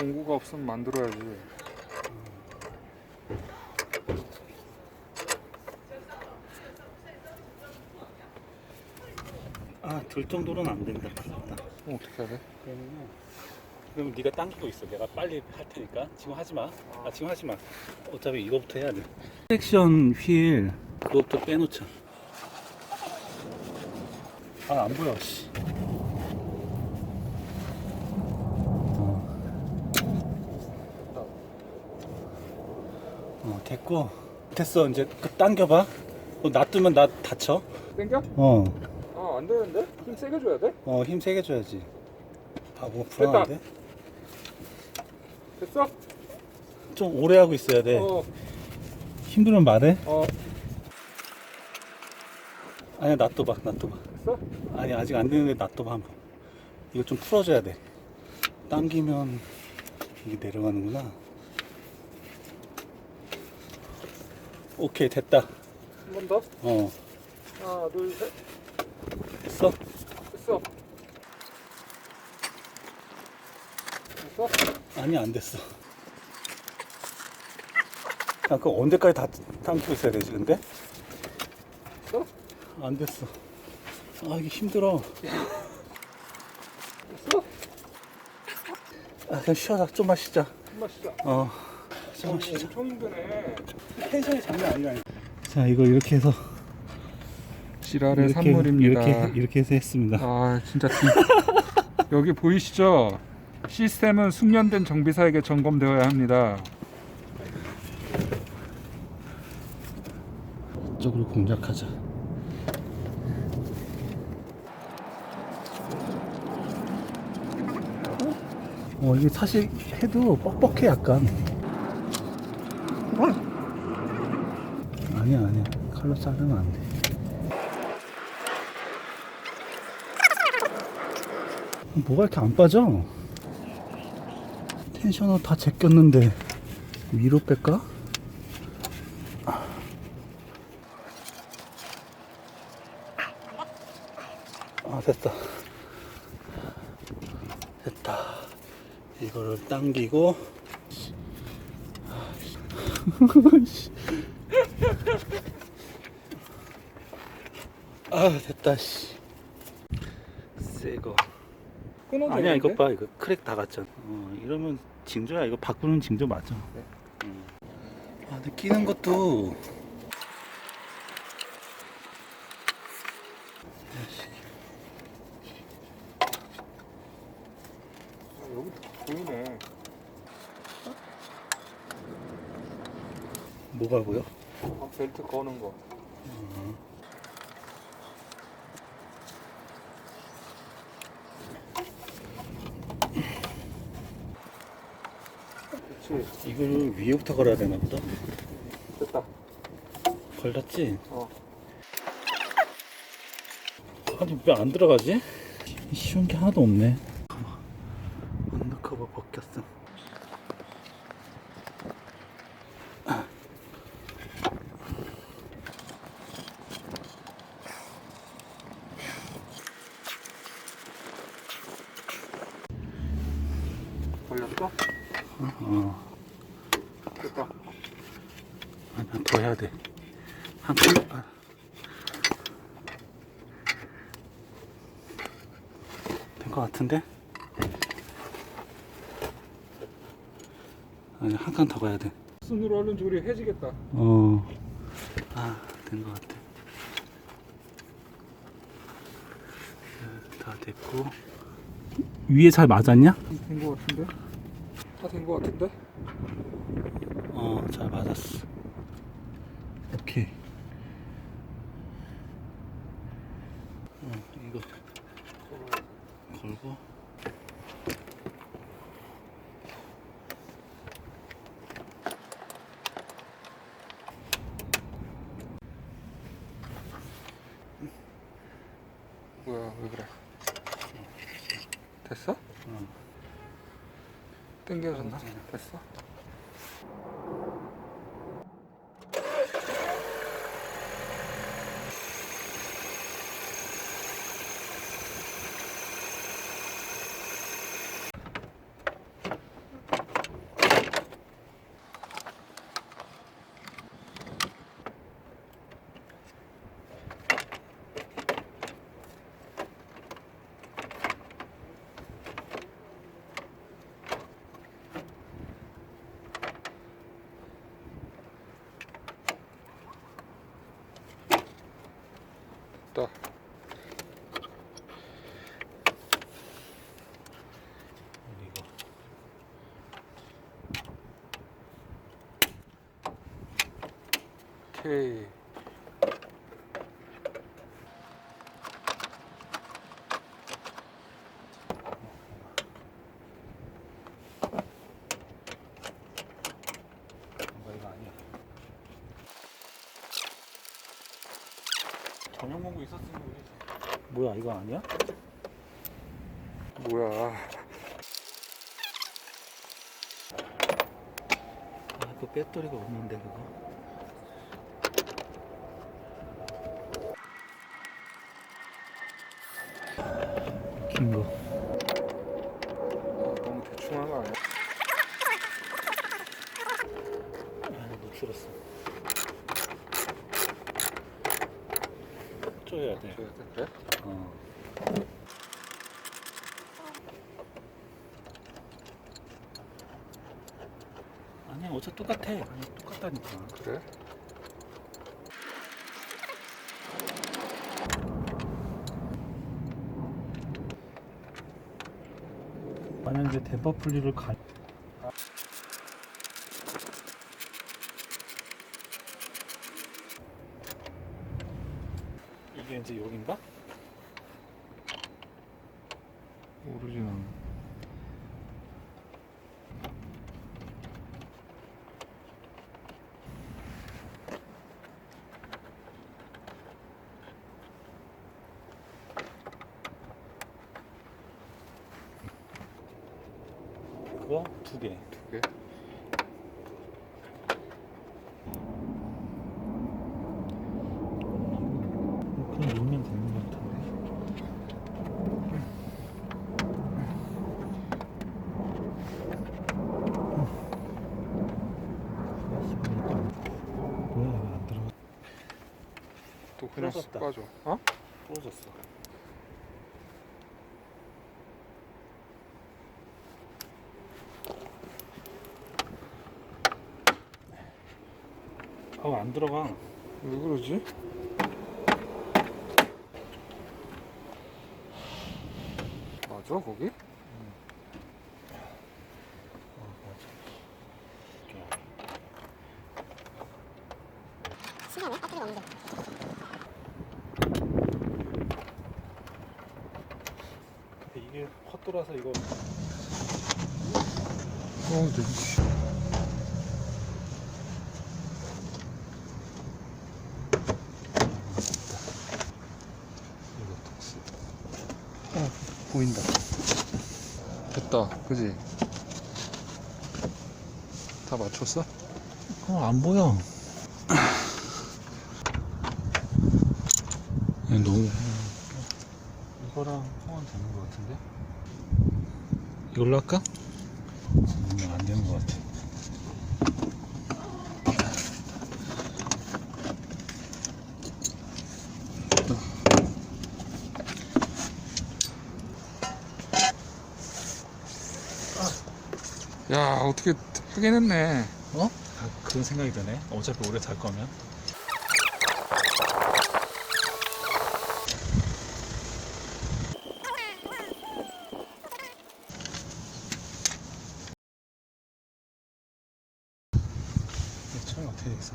공구가 없으면 만들어야지. 아, 들 정도로는 안 된다. 그럼 어떻게 해야 돼? 그럼 네가 당기고 있어. 내가 빨리 할 테니까 지금 하지 마. 아 지금 하지 마. 어차피 이거부터 해야 돼. 섹션 휠 그것부터 빼놓자. 아 안 보여. 씨. 어. 어 됐고 됐어 이제 그 당겨봐. 너 놔두면 나 다쳐. 땡겨? 어. 아, 안 되는데? 힘 세게 줘야 돼? 어 힘 세게 줘야지. 아 뭐 불안한데? 됐어? 좀 오래 하고 있어야 돼. 어, 힘들면 말해. 어, 아니야 놔둬봐 놔둬봐. 됐어? 아니 아직 안 되는데 놔둬봐 한 번. 이거 좀 풀어줘야 돼. 당기면 이게 내려가는구나. 오케이 됐다. 한 번 더. 어 하나, 둘, 셋. 됐어. 됐어. 됐어? 아니 안 됐어. 야, 그 언제까지 다 당기고 있어야 되지 근데? 됐어? 안 됐어. 아 이게 힘들어. 됐어? 아 그냥 쉬어자 좀만 쉬자. 한 마시자. 어. 엄청 힘드네. 텐션이 장난 아니라. 자 이거 이렇게 해서 지랄의 산물입니다. 이렇게 이렇게 해서 했습니다. 아 진짜 진... 여기 보이시죠? 시스템은 숙련된 정비사에게 점검되어야 합니다. 이쪽으로 공략하자. 어 이게 사실 해도 뻑뻑해 약간. 아니야 아니야 칼로 자르면 안 돼. 뭐가 이렇게 안 빠져? 텐셔너 다 제꼈는데 위로 뺄까? 아 됐다 됐다 이거를 당기고 아 됐다 씨 새거 끊어져 아니야? 이거 봐 이거 크랙 다 갔잖아 어, 이러면 징조야 이거 바꾸는 징조 맞아 네. 음. 아 근데 끼는 것도 아, 여기 보이네. 뭐가 보여? 아, 벨트 거는 거. 그렇지. 이걸 위에부터 걸어야 되나 보다 됐다. 걸렸지? 어. 아니 왜 안 들어가지? 쉬운 게 하나도 없네. 언더커버 벗겼음. 걸렸어? 어, 됐다. 아니 더 해야 돼. 한 칸. 아. 된것 같은데? 아니 한 칸 더 가야 돼. 순으로 얼른 조리 해지겠다. 어. 아, 된 것 같아. 네, 다 됐고. 위에 잘 맞았냐? 된거 같은데? 다된거 같은데? 어, 잘 맞았어. 오케이. 어, 이거 걸고. 뭐야 왜 그래? 됐어? 응. 땡겨졌나? 됐어? 오케이. 뭔가 이거 아니야. 전용 공구 있었으면 모르겠어. 뭐야 이거 아니야? 뭐야? 아, 그 배터리가 없는데 그거. 긴 거. 어, 너무 대충한 거 아니야? 아, 녹슬었어. 쪼여야 돼. 그래? 어. 아니야, 어차피 똑같아. 아니, 똑같다니까. 그래? 만약 이제 대파 분리를 가. 이제 여긴가? 모르지 난. 그거 두 개. 두 개? 그냥 놓으면 되는 것 같은데. 뭐야 왜안 들어가? 또 그냥 쑥 부러졌다. 빠져. 어? 부러졌어. 아우 안 들어가. 왜 그러지? 맞아 거기? 어, 맞아. 신기하네 배터리가 없는데 근데 이게 헛 돌아서 이거 어, 되지. 이거 특수. 어, 보인다. 됐다, 그지? 다 맞췄어? 어, 안 보여. 너무. 이거랑 통은 되는 것 같은데? 이걸로 할까? 음, 안 되는 것 같아. 야, 어떻게 하긴 했네. 어? 아, 그런 생각이 드네. 어차피 오래 잘 거면. 됐어?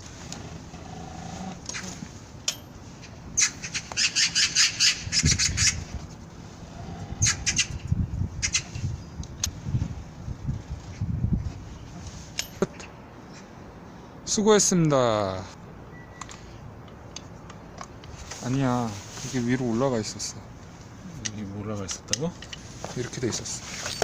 수고했습니다. 아니야, 이게 위로 올라가 있었어. 여기 올라가 있었다고? 이렇게 돼 있었어.